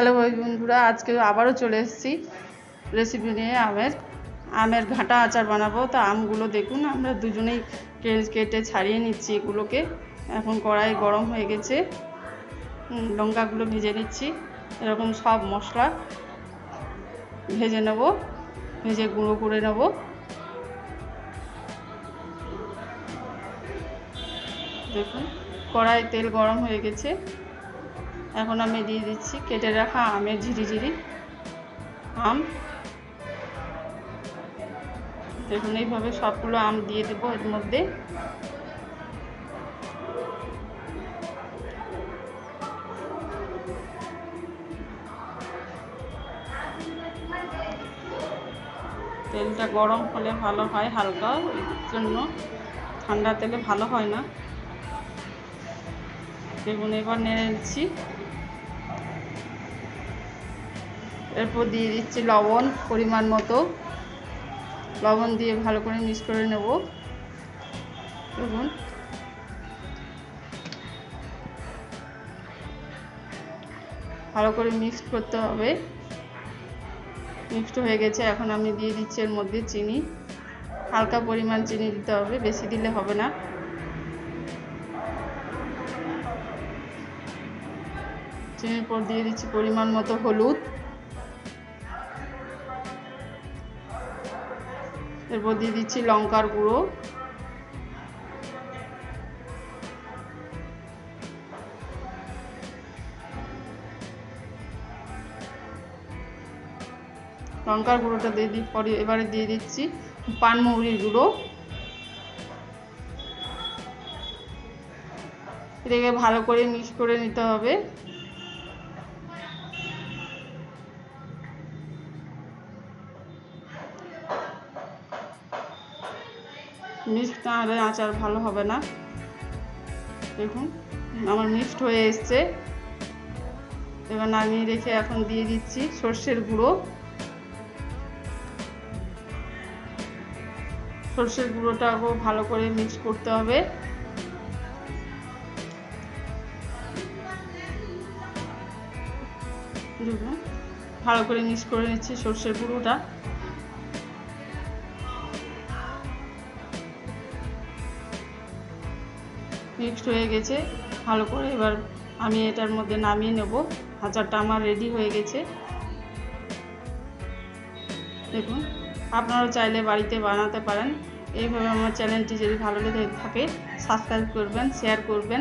Hello ভাই বন্ধুরা, আজকে আবারও চলে এসেছি রেসিপি নিয়ে আমের আমের ঘাটা আচার বানাবো। তা আমগুলো দেখুন, আমরা দুজনেই কেটে ছাড়িয়ে নিচ্ছি এগুলোকে। এখন কড়াই গরম হয়ে গেছে। লঙ্কাগুলো ভেজে নিচ্ছি। এরকম সব মশলা ভেজে নেব, ভেজে গুঁড়ো করে নেব। দেখুন, কড়াই তেল গরম হয়ে গেছে। এখন আমি দিয়ে দিচ্ছি, কেটে রাখা আমের ঝিরিঝিরি আম। দেখুন, এইভাবে সবগুলো আম দিয়ে দেবো এর মধ্যে। তেলটা গরম হলে ভালো হয় হালকা ওই জন্য ঠান্ডা তেলে ভালো হয় না। দেখুন, এবার নেড়ে নিচ্ছি এরপর দিয়ে দিচ্ছি লবণ পরিমাণ মতো। লবণ দিয়ে ভালো করে মিক্স করে নেব। দেখুন। ভালো করে মিক্স করতে হবে। মিক্সড হয়ে গেছে। এখন আমি দিয়ে দিচ্ছি এর মধ্যে চিনি। হালকা পরিমাণ চিনি দিতে হবে, বেশি দিলে হবে না। চিনির পর দিয়ে দিচ্ছি পরিমাণ মতো হলুদ। এরপর দিয়ে দিচ্ছি লঙ্কার গুঁড়ো। লঙ্কার গুঁড়োটা দিয়ে দিই পরে এবারে দিয়ে দিচ্ছি পানমৌরির গুঁড়ো। এটাকে ভালো করে মিক্স করে নিতে হবে। মিক্সড না হলে আচার ভালো হবে না। দেখুন, আমার মিক্সড হয়ে এসছে। এবার নামিয়ে রেখে এখন দিয়ে দিচ্ছি সর্ষের গুঁড়ো। সর্ষের গুঁড়োটাকেও ভালো করে মিক্স করতে হবে। ভালো করে মিক্স করে নিচ্ছি সর্ষের গুঁড়োটা। মিক্সড হয়ে গেছে। ভালো করে এবার আমি এটার মধ্যে নামিয়ে নেব। আচারটা আমার রেডি হয়ে গেছে। দেখুন, আপনারাও চাইলে বাড়িতে বানাতে পারেন। এইভাবে আমার চ্যানেলটি যদি ভালো লেগে থাকে সাবস্ক্রাইব করবেন শেয়ার করবেন।